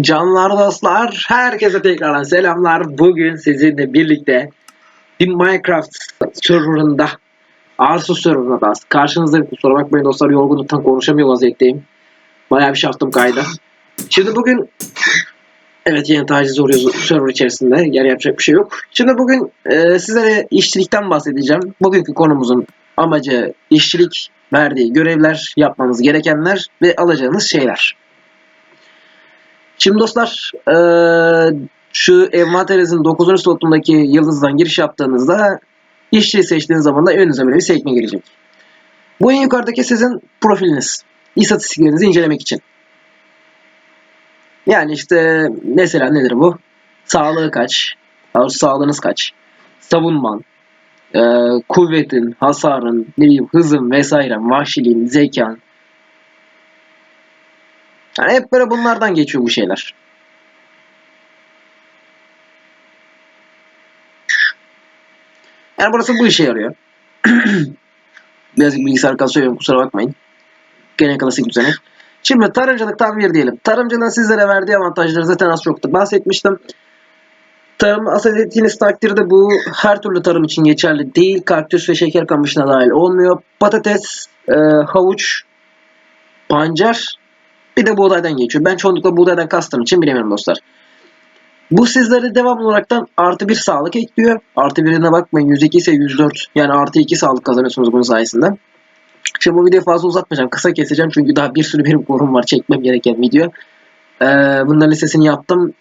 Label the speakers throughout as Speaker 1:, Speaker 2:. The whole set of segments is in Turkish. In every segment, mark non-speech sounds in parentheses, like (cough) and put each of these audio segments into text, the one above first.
Speaker 1: Canlar dostlar, herkese tekrardan selamlar. Bugün sizinle birlikte bir Minecraft serverında, Arsus serverında karşınızdayım. Kusura bakmayın dostlar, yorgunluktan konuşamıyor vaziyetteyim. Bayağı bir şaftım kaydı. Şimdi bugün, evet yine taciz oluyoruz server içerisinde, yani yapacak bir şey yok. Şimdi bugün e, sizlere işçilikten bahsedeceğim. Bugünkü konumuzun amacı işçilik verdiği görevler, yapmanız gerekenler ve alacağınız şeyler. Şimdi dostlar eee, şu envanterinizin 9. slotundaki yıldızdan giriş yaptığınızda işçi seçtiğiniz zaman da önünüze böyle bir sekme gelecek. Bu en yukarıdaki sizin profiliniz. İstatistiklerinizi incelemek için. Yani işte mesela nedir bu? Sağlığı kaç? Sağlığınız kaç? Savunman, eee, kuvvetin, hasarın, ne bileyim, hızın vesaire, vahşiliğin, zekan, yani hep böyle bunlardan geçiyor bu şeyler. Yani burası bu işe yarıyor. (clears throat) Birazcık bilgisayar kasıyorum kusura bakmayın. Gene klasik düzenek. Şimdi tarımcılık tam bir diyelim. Tarımcılığın sizlere verdiği avantajları zaten az çok da bahsetmiştim. Tarım asıl ettiğiniz takdirde bu her türlü tarım için geçerli değil. Kaktüs ve şeker kamışına dahil olmuyor. Patates, e, havuç, pancar bir de buğdaydan geçiyor. Ben çoğunlukla buğdaydan kastım için bilemiyorum dostlar. Bu sizlere devamlı olaraktan artı bir sağlık ekliyor. Artı birine bakmayın 102 ise 104. Yani artı 2 sağlık kazanıyorsunuz bunun sayesinde. Şimdi bu videoyu fazla uzatmayacağım. Kısa keseceğim çünkü daha bir sürü benim konum var çekmem gereken video. Ee, bunların listesini yaptım.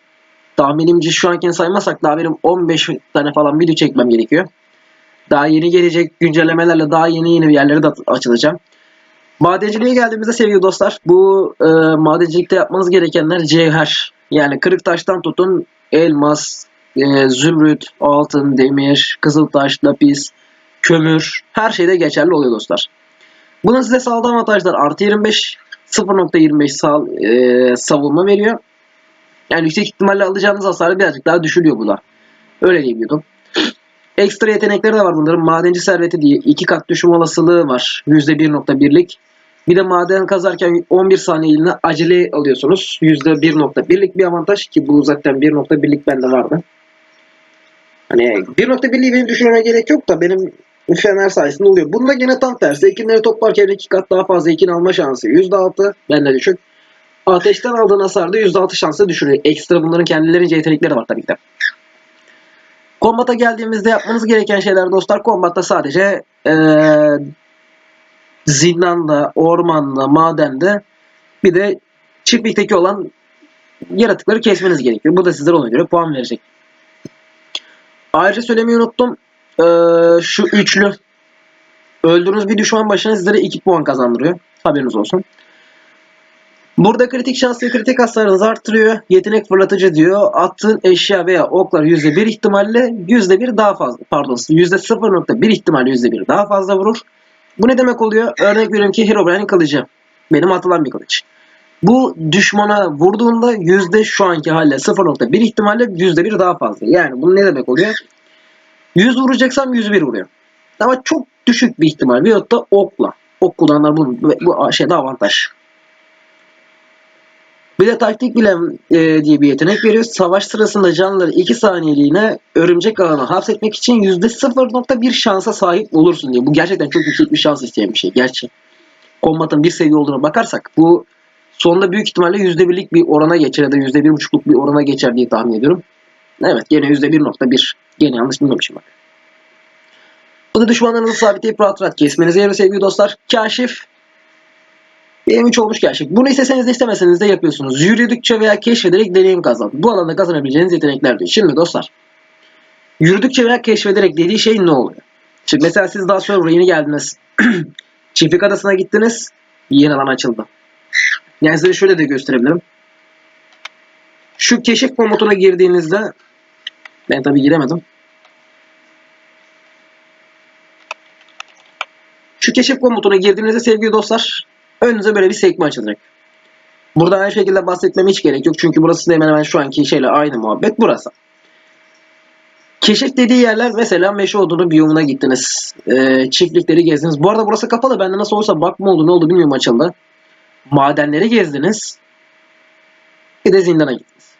Speaker 1: Tahminimce şu ankini saymazsak daha benim 15 tane falan video çekmem gerekiyor. Daha yeni gelecek güncellemelerle daha yeni yeni bir yerlere de açılacağım. Madenciliğe geldiğimizde sevgili dostlar bu e, madencilikte yapmanız gerekenler cevher. Yani kırık taştan tutun elmas, e, zümrüt, altın, demir, kızıltaş, lapis, kömür her şeyde geçerli oluyor dostlar. Bunun size sağladığı avantajlar artı 25, 0.25 sağ, e, savunma veriyor. Yani yüksek ihtimalle alacağınız hasarı birazcık daha düşürüyor bu da. Öyle diyebiliyordum. Ekstra yetenekleri de var bunların. Madenci serveti diye iki kat düşüm olasılığı var. %1.1'lik. Bir de maden kazarken 11 saniyeliğine acele alıyorsunuz. %1.1'lik bir avantaj ki bu zaten 1.1'lik bende vardı. Hani 1.1'liği benim düşürmeme gerek yok da benim fener sayesinde oluyor. Bunda gene tam tersi. Ekinleri toplarken iki kat daha fazla ekin alma şansı. %6 bende düşük. Ateşten aldığın hasarda %6 şansı düşürüyor. Ekstra bunların kendilerince yetenekleri var tabii ki de. Kombata geldiğimizde yapmanız gereken şeyler dostlar kombatta sadece eee zindanda, ormanda, madende bir de çiftlikteki olan yaratıkları kesmeniz gerekiyor. Bu da sizlere ona göre puan verecek. Ayrıca söylemeyi unuttum. Eee, şu üçlü öldürdüğünüz bir düşman başına sizlere 2 puan kazandırıyor. Haberiniz olsun. Burada kritik şans ve kritik hasarınızı arttırıyor. Yetenek fırlatıcı diyor. Attığın eşya veya oklar %1 ihtimalle %1 daha fazla pardon %0.1 ihtimalle %1 daha fazla vurur. Bu ne demek oluyor? Örnek veriyorum ki Herobrine kılıcı. Benim atılan bir kılıç. Bu düşmana vurduğunda yüzde şu anki halle 0.1 ihtimalle %1 daha fazla. Yani bu ne demek oluyor? 100 vuracaksam 101 vuruyor. Ama çok düşük bir ihtimal. Veyahut da okla. Ok kullananlar bu, bu şeyde avantaj. Bir de taktik bilen e, diye bir yetenek veriyor. Savaş sırasında canlıları 2 saniyeliğine örümcek ağına hapsetmek için %0.1 şansa sahip olursun diye. Bu gerçekten çok yüksek bir şans isteyen bir şey. Gerçi kombatın bir seviye olduğuna bakarsak bu sonunda büyük ihtimalle %1'lik bir orana geçer ya da %1.5'luk bir orana geçer diye tahmin ediyorum. Evet gene %1.1. Gene yanlış bilmemişim bak. Bu da düşmanlarınızı sabitleyip rahat rahat kesmenize yarıyor sevgili dostlar. Kaşif benim üç olmuş gerçek. Bunu isteseniz de istemeseniz de yapıyorsunuz. Yürüdükçe veya keşfederek deneyim kazan. Bu alanda kazanabileceğiniz yetenekler diyor. Şimdi dostlar. Yürüdükçe veya keşfederek dediği şey ne oluyor? Şimdi mesela siz daha sonra yeni geldiniz. (clears throat) Çiftlik adasına gittiniz. Yeni alan açıldı. Yani size şöyle de gösterebilirim. Şu keşif komutuna girdiğinizde ben tabi giremedim. Şu keşif komutuna girdiğinizde sevgili dostlar önünüze böyle bir sekme açılacak. Burada aynı şekilde bahsetmeme hiç gerek yok. Çünkü burası da hemen hemen şu anki şeyle aynı muhabbet. Burası. Keşif dediği yerler mesela meşe odunu biyomuna gittiniz. Ee, çiftlikleri gezdiniz. Bu arada burası kapalı. Bende nasıl olsa bakma oldu ne oldu bilmiyorum açıldı. Madenleri gezdiniz. Bir de zindana gittiniz.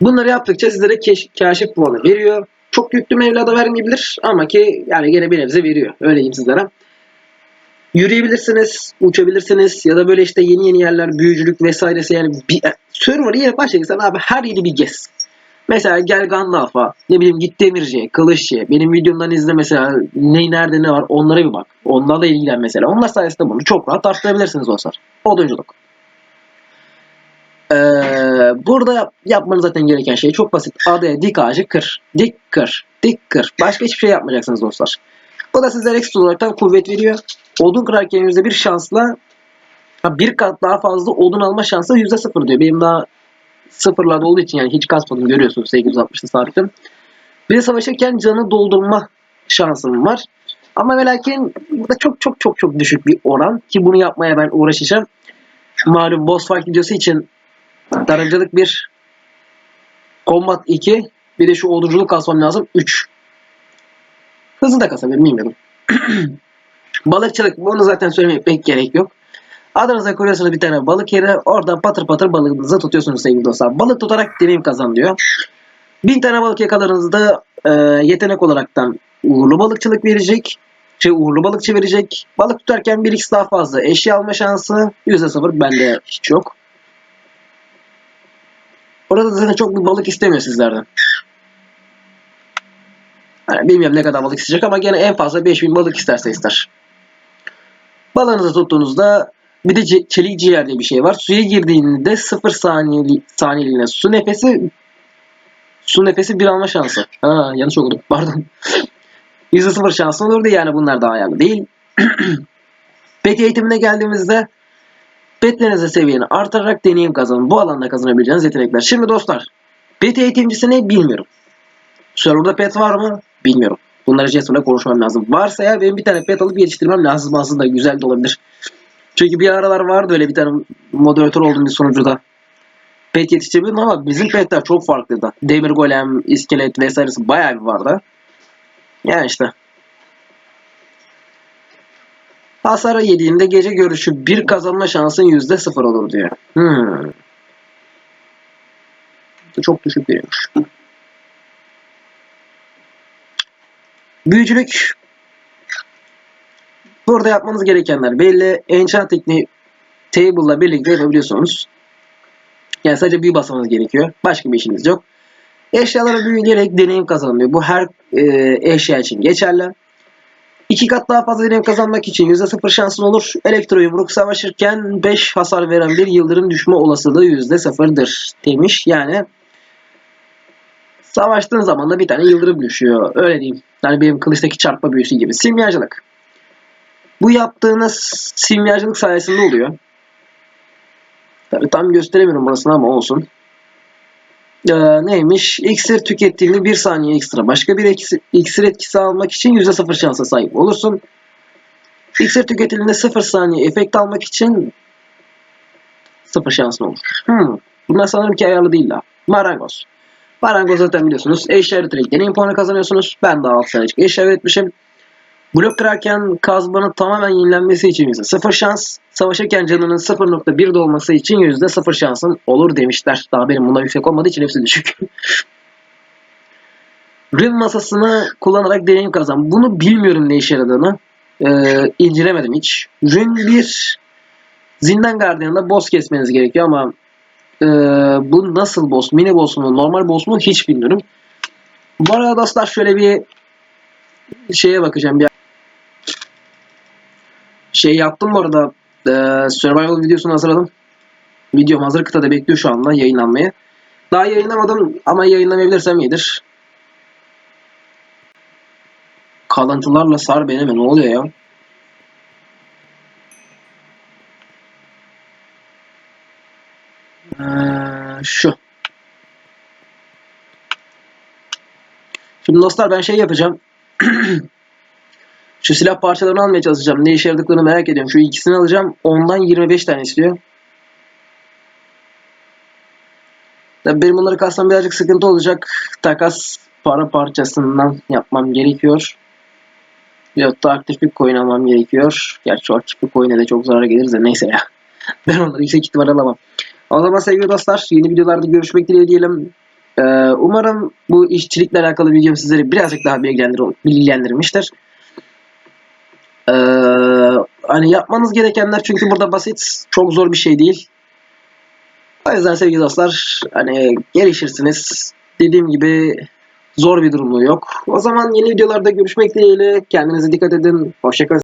Speaker 1: Bunları yaptıkça sizlere keş- kaşif puanı veriyor. Çok yüklü mevlada vermeyebilir ama ki yani gene bir nebze veriyor. Öyle diyeyim sizlere. Yürüyebilirsiniz, uçabilirsiniz ya da böyle işte yeni yeni yerler, büyücülük vesairesi yani bir, server'ı yeni başlayacaksan abi her yeri bir gez. Mesela gel Gandalf'a, ne bileyim git Demirci'ye, Kılıççı'ya, benim videomdan izle mesela ne nerede ne var onlara bir bak. Onlarla ilgilen mesela. Onlar sayesinde bunu çok rahat arttırabilirsiniz dostlar. Odunculuk. Ee, burada yap- yapmanız zaten gereken şey çok basit. Adaya dik ağacı kır. Dik kır. Dik kır. Başka hiçbir şey yapmayacaksınız dostlar. Bu da sizlere ekstra olarak kuvvet veriyor. Odun kırarken %1 şansla ha, bir kat daha fazla odun alma şansı %0 diyor. Benim daha sıfırlarda olduğu için yani hiç kasmadım görüyorsunuz 860'lı sabitim. Bir de savaşırken canı doldurma şansım var. Ama ve lakin burada çok çok çok çok düşük bir oran ki bunu yapmaya ben uğraşacağım. Malum boss fight videosu için darıcılık 1 Combat 2 bir de şu odunculuk kasmam lazım 3 Hızlı da kasabilirim bilmiyorum. (clears throat) Balıkçılık bunu zaten söylemeye pek gerek yok. Adınıza koyuyorsunuz bir tane balık yeri. Oradan patır patır balığınızı tutuyorsunuz sevgili dostlar. Balık tutarak deneyim kazan diyor. Bin tane balık yakalarınızda e, yetenek olaraktan uğurlu balıkçılık verecek. Şey uğurlu balıkçı verecek. Balık tutarken 1x daha fazla eşya alma şansı. %0 bende hiç yok. Orada zaten çok bir balık istemiyor sizlerden. Yani bilmiyorum ne kadar balık isteyecek ama gene en fazla 5000 balık isterse ister. Balığınızı tuttuğunuzda bir de çelik ciğer diye bir şey var. Suya girdiğinde 0 saniyeli, saniyeliğine su nefesi su nefesi bir alma şansı. Ha, yanlış okudum. (laughs) Pardon. %0 şansı olurdu yani bunlar daha ayarlı değil. (clears throat) Pet eğitimine geldiğimizde petlerinize seviyeni artırarak deneyim kazanın. Bu alanda kazanabileceğiniz yetenekler. Şimdi dostlar pet eğitimcisi ne bilmiyorum. Serverda pet var mı? Bilmiyorum. Bunları Jason'la konuşmam lazım. Varsa ya benim bir tane pet alıp yetiştirmem lazım aslında. Güzel de olabilir. Çünkü bir aralar vardı öyle bir tane moderatör oldum bir sunucuda. Pet yetiştirebildim ama bizim petler çok farklıydı. Demir golem, iskelet vesairesi bayağı bir vardı. Yani işte. Hasara yediğinde gece görüşü bir kazanma şansın yüzde sıfır olur diyor. Hmm. Çok düşük veriyormuş. Büyücülük Burada yapmanız gerekenler belli. Enchant tekniği table'la birlikte yapabiliyorsunuz. Yani sadece büyü basmanız gerekiyor. Başka bir işiniz yok. Eşyaları büyüleyerek deneyim kazanılıyor. Bu her e, eşya için geçerli. İki kat daha fazla deneyim kazanmak için %0 şansın olur. Elektro yumruk savaşırken 5 hasar veren bir yıldırım düşme olasılığı %0'dır demiş. Yani savaştığın zaman da bir tane yıldırım düşüyor. Öyle diyeyim. Yani benim kılıçtaki çarpma büyüsü gibi. Simyacılık. Bu yaptığınız simyacılık sayesinde oluyor. Tabii tam gösteremiyorum burasını ama olsun. Ee, neymiş? İksir tükettiğinde bir saniye ekstra. Başka bir eksi- iksir etkisi almak için %0 şansa sahip olursun. İksir tüketildiğinde 0 saniye efekt almak için 0 şansın olur. Hmm. Bunlar sanırım ki ayarlı değil daha. Marangoz. Marangoz zaten biliyorsunuz. Eşya üreterek deneyim puanı kazanıyorsunuz. Ben daha 6 tane eşya üretmişim. Blok kırarken kazmanın tamamen yenilenmesi için %0 şans. Savaşırken canının 0.1 dolması için %0 şansın olur demişler. Daha benim bundan yüksek olmadığı için hepsi düşük. (laughs) Rim masasını kullanarak deneyim kazan. Bunu bilmiyorum ne işe yaradığını. Ee, incelemedim hiç. Rim 1 Zindan Gardiyan'da boss kesmeniz gerekiyor ama ee, bu nasıl boss? Mini boss mu? Normal boss mu? Hiç bilmiyorum. Bu arada dostlar şöyle bir şeye bakacağım. Bir şey yaptım bu arada. Ee, survival videosunu hazırladım. Videom hazır kıtada bekliyor şu anda yayınlanmaya. Daha yayınlamadım ama yayınlamayabilirsem iyidir. Kalıntılarla sar beni mi? Ne oluyor ya? Ee, şu. Şimdi dostlar ben şey yapacağım. (clears throat) Şu silah parçalarını almaya çalışacağım. Ne işe yaradıklarını merak ediyorum. Şu ikisini alacağım. Ondan 25 tane istiyor. Tabii benim bunları kasmam birazcık sıkıntı olacak. Takas para parçasından yapmam gerekiyor. Yok da aktif bir coin almam gerekiyor. Gerçi o aktif bir coin'e de çok zarara geliriz de neyse ya. (laughs) Ben onları yüksek ihtimal alamam. O zaman sevgili dostlar yeni videolarda görüşmek dileğiyle diyelim. Ee, umarım bu işçilikle alakalı videom sizleri birazcık daha bilgilendir bilgilendirmiştir. Ee, hani yapmanız gerekenler çünkü burada basit, çok zor bir şey değil. O yüzden sevgili dostlar hani gelişirsiniz. Dediğim gibi zor bir durumlu yok. O zaman yeni videolarda görüşmek dileğiyle. Kendinize dikkat edin. Hoşçakalın.